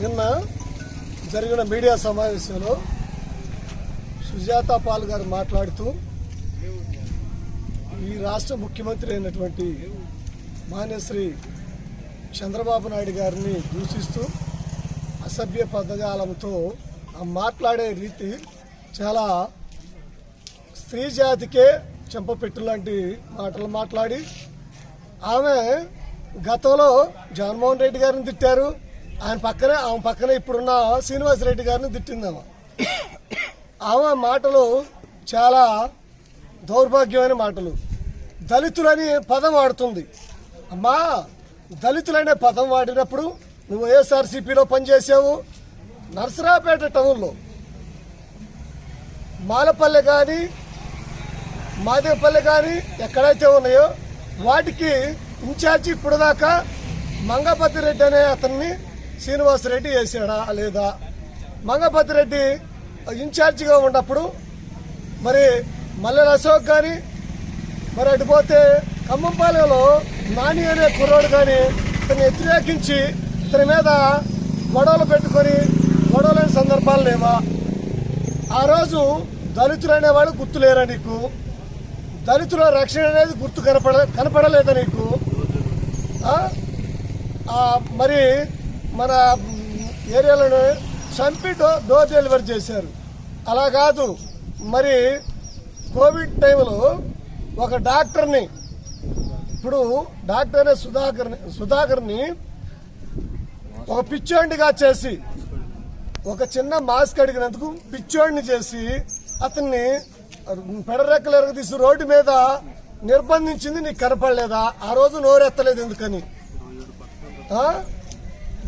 నిన్న జరిగిన మీడియా సమావేశంలో సుజాత పాల్ గారు మాట్లాడుతూ ఈ రాష్ట్ర ముఖ్యమంత్రి అయినటువంటి మాన్యశ్రీ చంద్రబాబు నాయుడు గారిని దూషిస్తూ అసభ్య పదజాలంతో ఆ మాట్లాడే రీతి చాలా స్త్రీ జాతికే చెంపపెట్టు లాంటి మాటలు మాట్లాడి ఆమె గతంలో జగన్మోహన్ రెడ్డి గారిని తిట్టారు ఆయన పక్కనే ఆమె పక్కనే ఇప్పుడున్న శ్రీనివాస్ రెడ్డి గారిని తిట్టిందామా ఆమె మాటలు చాలా దౌర్భాగ్యమైన మాటలు. దళితులని పదం వాడుతుంది. అమ్మా దళితులనే పదం వాడినప్పుడు నువ్వు ఏఎస్ఆర్సీపీలో పనిచేసావు. నర్సరాపేట టౌన్లో. మాలపల్లె కానీ మాదేపల్లె కానీ ఎక్కడైతే ఉన్నాయో వాటికి ఇన్ఛార్జి ఇప్పుడు దాకా మంగపతి రెడ్డి అనే అతన్ని శ్రీనివాసరెడ్డి వేసాడా లేదా? మంగపతి రెడ్డి ఇన్ఛార్జిగా ఉన్నప్పుడు మరి మల్లెల అశోక్ కానీ మరి అటుపోతే ఖమ్మంపాలెంలో నాని అనే కుర్రోడు కానీ ఇతన్ని వ్యతిరేకించి ఇతని మీద గొడవలు పెట్టుకొని గొడవలేని సందర్భాలు లేవా? ఆ రోజు దళితులు అనేవాడు గుర్తులేరా నీకు? దళితుల రక్షణ అనేది గుర్తు కనపడ కనపడలేదా నీకు? మరి మన ఏరియాలను చంపి డో డోర్ డెలివరీ చేశారు. అలా కాదు. మరి కోవిడ్ టైంలో ఒక డాక్టర్ని ఇప్పుడు డాక్టర్ అనే సుధాకర్ని సుధాకర్ని ఒక పిచ్చోండిగా చేసి ఒక చిన్న మాస్క్ అడిగినందుకు పిచ్చోడిని చేసి అతన్ని పెడరెక్కలు ఎరగదీసి రోడ్డు మీద నిర్బంధించింది నీకు కనపడలేదా? ఆ రోజు నోరెత్తలేదు ఎందుకని? ఆ?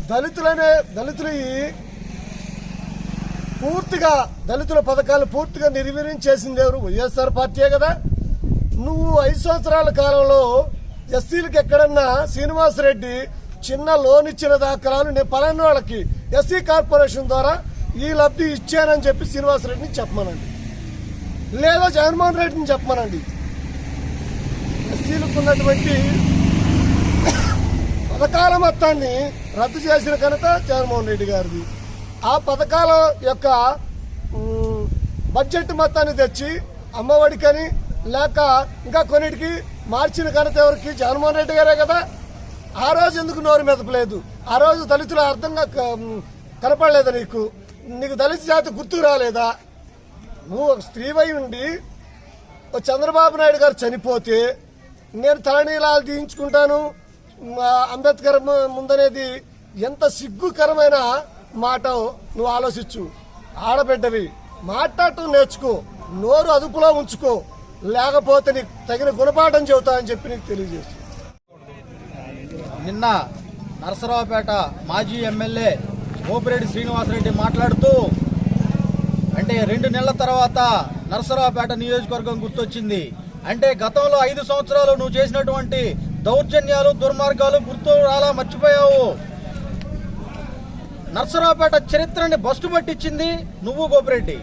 దళితులనే దళితులు ఈ పూర్తిగా దళితుల పథకాలు పూర్తిగా నిర్వీర్యం చేసింది ఎవరు? వైఎస్ఆర్ పార్టీయే కదా. నువ్వు ఐదు సంవత్సరాల కాలంలో ఎస్సీలకు ఎక్కడన్నా శ్రీనివాసరెడ్డి చిన్న లోన్ ఇచ్చిన దాఖలాలు నేను పలానా వాళ్ళకి ఎస్సీ కార్పొరేషన్ ద్వారా ఈ లబ్ధి ఇచ్చానని చెప్పి శ్రీనివాసరెడ్డిని చెప్పమనండి. లేదా జగన్మోహన్ రెడ్డిని చెప్పమనండి. ఎస్సీలకు ఉన్నటువంటి పథకాల మొత్తాన్ని రద్దు చేసిన ఘనత జగన్మోహన్ రెడ్డి గారిది. ఆ పథకాల యొక్క బడ్జెట్ మొత్తాన్ని తెచ్చి అమ్మఒడికని లేక ఇంకా కొన్నిటికి మార్చిన ఘనత ఎవరికి? జగన్మోహన్ రెడ్డి గారే కదా. ఆ రోజు ఎందుకు నోరు మెదపలేదు? ఆ రోజు దళితులు అర్థంగా క- కనపడలేదా నీకు? నీకు దళిత జాతి గుర్తుకు రాలేదా? నువ్వు ఒక స్త్రీవై ఉండి చంద్రబాబు నాయుడు గారు చనిపోతే నేను తలనీలాలు తీయించుకుంటాను అంబేద్కర్ ముందనేది ఎంత సిగ్గుకరమైన మాట నువ్వు ఆలోచించు. ఆడబిడ్డవి మాట్లాడటం నేర్చుకో నోరు అదుపులో ఉంచుకో లేకపోతే నీకు తగిన గుణపాఠం చెబుతా అని చెప్పి నీకు తెలియజేసి నిన్న నరసరావుపేట మాజీ ఎమ్మెల్యే మోపిరెడ్డి శ్రీనివాసరెడ్డి మాట్లాడుతూ అంటే రెండు నెలల తర్వాత నరసరావుపేట నియోజకవర్గం గుర్తొచ్చింది. అంటే గతంలో ఐదు సంవత్సరాలు నువ్వు చేసినటువంటి దౌర్జన్యాలు దుర్మార్గాలు గుర్తు రాలా మర్చిపోయావు. నర్సరావుపేట చరిత్రని బస్టు పట్టించింది నువ్వు గోపిరెడ్డి.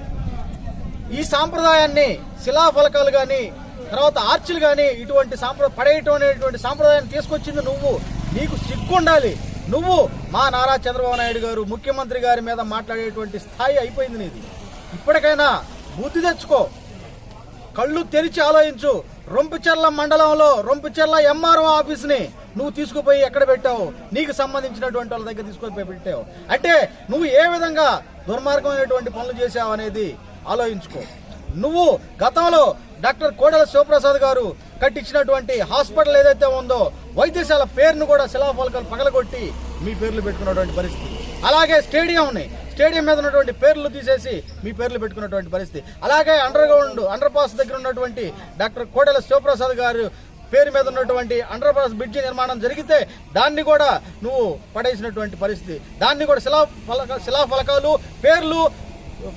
ఈ సాంప్రదాయాన్ని శిలాఫలకాలు కానీ తర్వాత ఆర్చిలు కానీ ఇటువంటి సాంప్ర పడేయటం సాంప్రదాయాన్ని తీసుకొచ్చింది నువ్వు. నీకు సిగ్గుండాలి. నువ్వు మా నారా చంద్రబాబు నాయుడు గారు ముఖ్యమంత్రి గారి మీద మాట్లాడేటువంటి స్థాయి అయిపోయింది నీది. ఇప్పటికైనా బుద్ధి తెచ్చుకో. కళ్ళు తెరిచి ఆలోచించు. రొంపిచెర్ల మండలంలో రొంపిచెర్ల ఎంఆర్ఓ ఆఫీస్ని నువ్వు తీసుకుపోయి ఎక్కడ పెట్టావు? నీకు సంబంధించినటువంటి వాళ్ళ దగ్గర తీసుకుపోయి పెట్టావు. అంటే నువ్వు ఏ విధంగా దుర్మార్గమైనటువంటి పనులు చేశావు అనేది ఆలోచించుకో. నువ్వు గతంలో డాక్టర్ కోడెల శివప్రసాద్ గారు కట్టించినటువంటి హాస్పిటల్ ఏదైతే ఉందో వైద్యశాల పేరును కూడా శిలాఫలకాలు పగలగొట్టి మీ పేర్లు పెట్టుకున్నటువంటి పరిస్థితి. అలాగే స్టేడియంని స్టేడియం మీద ఉన్నటువంటి పేర్లు తీసేసి మీ పేర్లు పెట్టుకున్నటువంటి పరిస్థితి. అలాగే అండర్ గ్రౌండ్ అండర్ పాస్ దగ్గర ఉన్నటువంటి డాక్టర్ కోడెల శివప్రసాద్ గారు పేరు మీద ఉన్నటువంటి అండర్ పాస్ బ్రిడ్జి నిర్మాణం జరిగితే దాన్ని కూడా నువ్వు పడేసినటువంటి పరిస్థితి. దాన్ని కూడా శిలా ఫలక శిలాఫలకాలు పేర్లు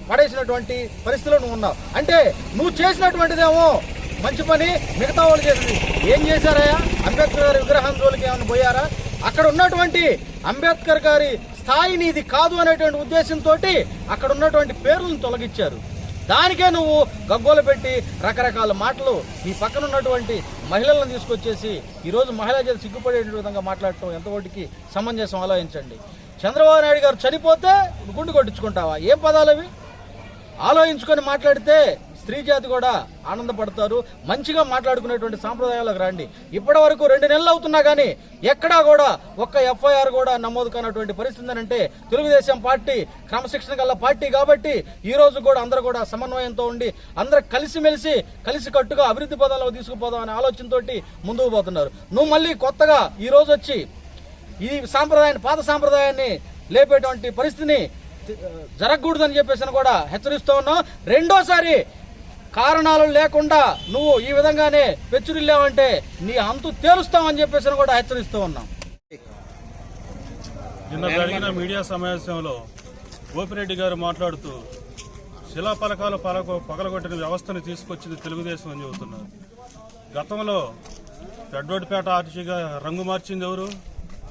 పడేసినటువంటి పరిస్థితిలో నువ్వు ఉన్నావు. అంటే నువ్వు చేసినటువంటిదేమో మంచి పని మిగతా వాళ్ళు చేసింది. ఏం చేశారా అంబేద్కర్ గారి విగ్రహం జోలికి ఏమైనా పోయారా? అక్కడ ఉన్నటువంటి అంబేద్కర్ గారి స్థాయి నీది కాదు అనేటువంటి ఉద్దేశంతో అక్కడ ఉన్నటువంటి పేర్లను తొలగించారు. దానికే నువ్వు గగ్గోలు పెట్టి రకరకాల మాటలు నీ పక్కన ఉన్నటువంటి మహిళలను తీసుకొచ్చేసి ఈరోజు మహిళా చేత సిగ్గుపడే విధంగా మాట్లాడటం ఎంతవరకు సమంజసం ఆలోచించండి. చంద్రబాబు నాయుడు గారు చనిపోతే గుండు కొట్టించుకుంటావా? ఏం పదాలు అవి? ఆలోచించుకొని మాట్లాడితే స్త్రీ జాతి కూడా ఆనందపడతారు. మంచిగా మాట్లాడుకునేటువంటి సాంప్రదాయాలకు రండి. ఇప్పటి వరకు రెండు నెలలు అవుతున్నా కానీ ఎక్కడా కూడా ఒక్క ఎఫ్ఐఆర్ కూడా నమోదు కానటువంటి పరిస్థితి అంటే తెలుగుదేశం పార్టీ క్రమశిక్షణ గల పార్టీ కాబట్టి ఈ రోజు కూడా అందరూ కూడా సమన్వయంతో ఉండి అందరూ కలిసిమెలిసి కలిసి కట్టుగా అభివృద్ధి పదాలకు తీసుకుపోదాం అనే ఆలోచనతో ముందుకు పోతున్నారు. నువ్వు మళ్ళీ కొత్తగా ఈ రోజు వచ్చి ఈ సాంప్రదాయాన్ని పాత సాంప్రదాయాన్ని లేపేటువంటి పరిస్థితిని జరగకూడదని చెప్పేసి అని కూడా హెచ్చరిస్తూ ఉన్నాం రెండోసారి కారణాలు లేకుండా నువ్వు ఈ విధంగానే పెచ్చురిల్లావంటే నీ అంతు తేలుస్తామని చెప్పేసి అని కూడా హెచ్చరిస్తూ ఉన్నాం. నిన్న జరిగిన మీడియా సమావేశంలో గోపిరెడ్డి గారు మాట్లాడుతూ శిలాఫలకాలు పలక పగలగొట్టిన వ్యవస్థను తీసుకొచ్చింది తెలుగుదేశం అని చెబుతున్నారు. గతంలో రెడ్రోడ్పేట ఆర్చిగా రంగు మార్చింది ఎవరు?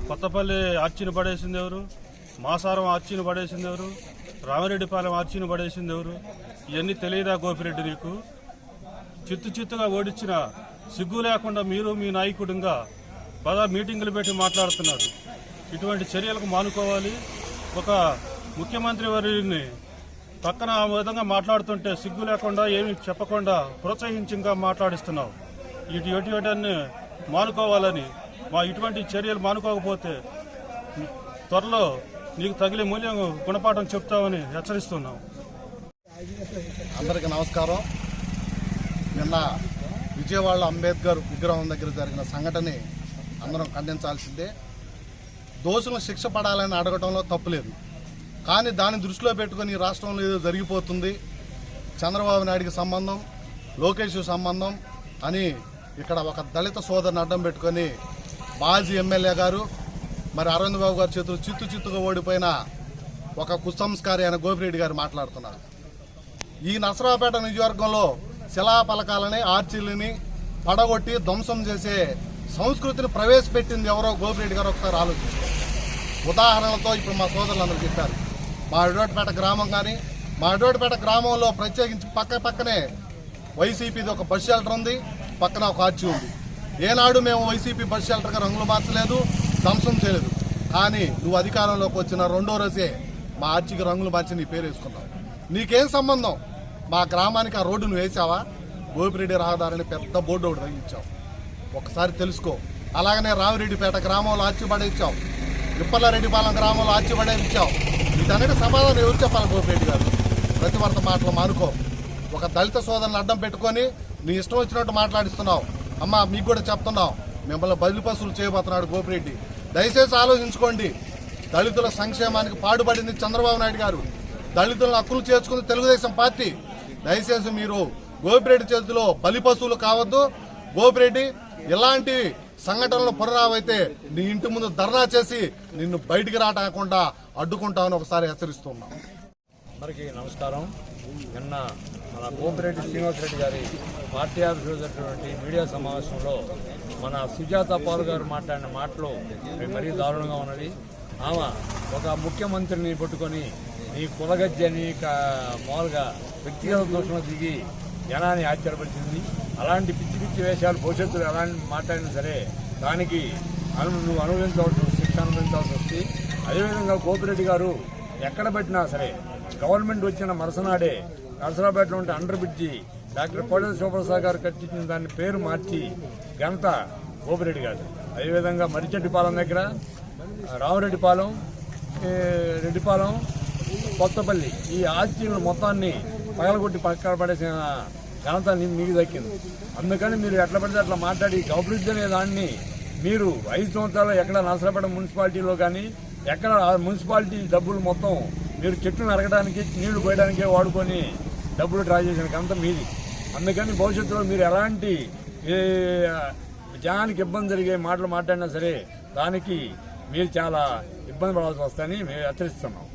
కొత్తపల్లి ఆర్చిని పడేసింది ఎవరు? మాసారం ఆర్చిని పడేసింది ఎవరు? రామిరెడ్డిపాలెం ఆర్చిని పడేసింది ఎవరు? ఇవన్నీ తెలియదా గోపిరెడ్డి నీకు? చిత్తు చిత్తుగా ఓడించిన సిగ్గు లేకుండా మీరు మీ నాయకుడిగా బాగా మీటింగులు పెట్టి మాట్లాడుతున్నారు. ఇటువంటి చర్యలకు మానుకోవాలి. ఒక ముఖ్యమంత్రి వారిని పక్కన ఆ విధంగా మాట్లాడుతుంటే సిగ్గు లేకుండా ఏమి చెప్పకుండా ప్రోత్సహించి ఇంకా మాట్లాడిస్తున్నావు. ఇటు ఇటువంటి మానుకోవాలని మా ఇటువంటి చర్యలు మానుకోకపోతే త్వరలో నీకు తగిలే మూల్యం గుణపాఠం చెప్తామని హెచ్చరిస్తున్నాం. అందరికీ నమస్కారం. నిన్న విజయవాడలో అంబేద్కర్ విగ్రహం దగ్గర జరిగిన సంఘటనని అందరం ఖండించాల్సిందే. దోషులను శిక్ష పడాలని అడగటంలో తప్పులేదు. కానీ దాన్ని దృష్టిలో పెట్టుకొని రాష్ట్రంలో ఏదో జరిగిపోతుంది. చంద్రబాబు నాయుడికి సంబంధం లోకేష్ సంబంధం అని ఇక్కడ ఒక దళిత సోదరుని అడ్డం పెట్టుకొని మాజీ ఎమ్మెల్యే గారు మరి అరవింద్ బాబు గారి చేతులు చిత్తు చిత్తుగా ఓడిపోయిన ఒక కుసంస్కారి అయిన గోపిరెడ్డి గారు మాట్లాడుతున్నారు. ఈ నసరాపేట నియోజకవర్గంలో శిలాఫలకాలని ఆర్చీలని పడగొట్టి ధ్వంసం చేసే సంస్కృతిని ప్రవేశపెట్టింది ఎవరో గోపిరెడ్డి గారు ఒకసారి ఆలోచించారు ఉదాహరణలతో ఇప్పుడు మా సోదరులందరూ చెప్పారు. మా అడోటిపేట గ్రామం కానీ మా అడోటిపేట గ్రామంలో ప్రత్యేకించి పక్క పక్కనే వైసీపీది ఒక బస్ షెల్టర్ ఉంది పక్కన ఒక ఆర్చి ఉంది. ఏనాడు మేము వైసీపీ బస్ షెల్టర్గా రంగులు మార్చలేదు ధ్వంసం చేయలేదు. కానీ నువ్వు అధికారంలోకి వచ్చిన రెండో రోజే మా ఆర్చికి రంగులు మార్చి నీ పేరు వేసుకున్నావు. నీకేం సంబంధం? మా గ్రామానికి ఆ రోడ్డు నువ్వు వేసావా? గోపిరెడ్డి రహదారిని పెద్ద బోర్డు ఒకటి తగ్గించావు ఒకసారి తెలుసుకో. అలాగనే రామిరెడ్డిపేట గ్రామంలో ఆర్చి ఇచ్చావు. ఇప్పలారెడ్డిపాలెం గ్రామంలో ఆర్చి ఇచ్చావు. వీటన్నిటి సమాధానం ఎవరు చెప్పాలి గోపిరెడ్డి గారు? ప్రతివర్త మాటలు మానుకో. ఒక దళిత సోదరుని అడ్డం పెట్టుకొని నీ ఇష్టం వచ్చినట్టు మాట్లాడిస్తున్నావు. అమ్మా మీకు కూడా చెప్తున్నావు. మిమ్మల్ని బదిలీ పసులు చేయబోతున్నాడు గోపిరెడ్డి. దయచేసి ఆలోచించుకోండి. దళితుల సంక్షేమానికి పాడుపడింది చంద్రబాబు నాయుడు గారు. దళితులను హక్కులు చేర్చుకుంది తెలుగుదేశం పార్టీ. దయచేసి మీరు గోపిరెడ్డి చేతిలో బలి పశువులు కావద్దు. గోపిరెడ్డి ఇలాంటి సంఘటనలు పునరావైతే నీ ఇంటి ముందు ధర్నా చేసి నిన్ను బయటికి రాటాకుండా అడ్డుకుంటామని ఒకసారి హెచ్చరిస్తున్నాం. అందరికీ నమస్కారం. నిన్న మన గోపిరెడ్డి శ్రీనివాసరెడ్డి గారి పార్టీ ఆఫీసులో జరిగినటువంటి మీడియా సమావేశంలో మన సుజాత పాల్ గారు మాట్లాడిన మాటలు మరీ దారుణంగా ఉన్నది ఆమె ఒక ముఖ్యమంత్రిని పట్టుకొని ఈ కులగజ్జి అని మామూలుగా వ్యక్తిగత దోషంలో దిగి జనాన్ని ఆశ్చర్యపరిచింది. అలాంటి పిచ్చి పిచ్చి వేషాలు భవిష్యత్తులో ఎలాంటి మాట్లాడినా సరే దానికి అను నువ్వు అనుభవించవలసి శిక్ష అనుభవించాల్సి వస్తుంది అదేవిధంగా గోపిరెడ్డి గారు ఎక్కడ పెట్టినా సరే గవర్నమెంట్ వచ్చిన మరుసనాడే నరసరాపేటలో ఉంటే under bridge doctor Kodela Sivaprasad garu కట్టించిన దాని పేరు మార్చి ఘనత గోపిరెడ్డి గారు అదేవిధంగా మరిచెడ్డిపాలెం దగ్గర రామరెడ్డిపాలెం రెడ్డిపాలెం కొత్తపల్లి. ఈ ఆర్చీల మొత్తాన్ని పగలగొట్టి పక్కన పడేసిన ఘనత మీకు దక్కింది. అందుకని మీరు ఎట్లా పడితే అట్లా మాట్లాడి అభివృద్ధి అనే దాన్ని మీరు ఐదు సంవత్సరాలు ఎక్కడ నరసరాపేట మున్సిపాలిటీలో కానీ ఎక్కడ మున్సిపాలిటీ డబ్బులు మొత్తం మీరు చెట్లు నరకడానికి నీళ్ళు పోయడానికే వాడుకొని డబ్బులు డ్రా చేసిన ఘనత మీది. అందుకని భవిష్యత్తులో మీరు ఎలాంటి జనానికి ఇబ్బంది జరిగే మాటలు మాట్లాడినా సరే దానికి మీరు చాలా ఇబ్బంది పడాల్సి వస్తాయని మేము హెచ్చరిస్తున్నాం.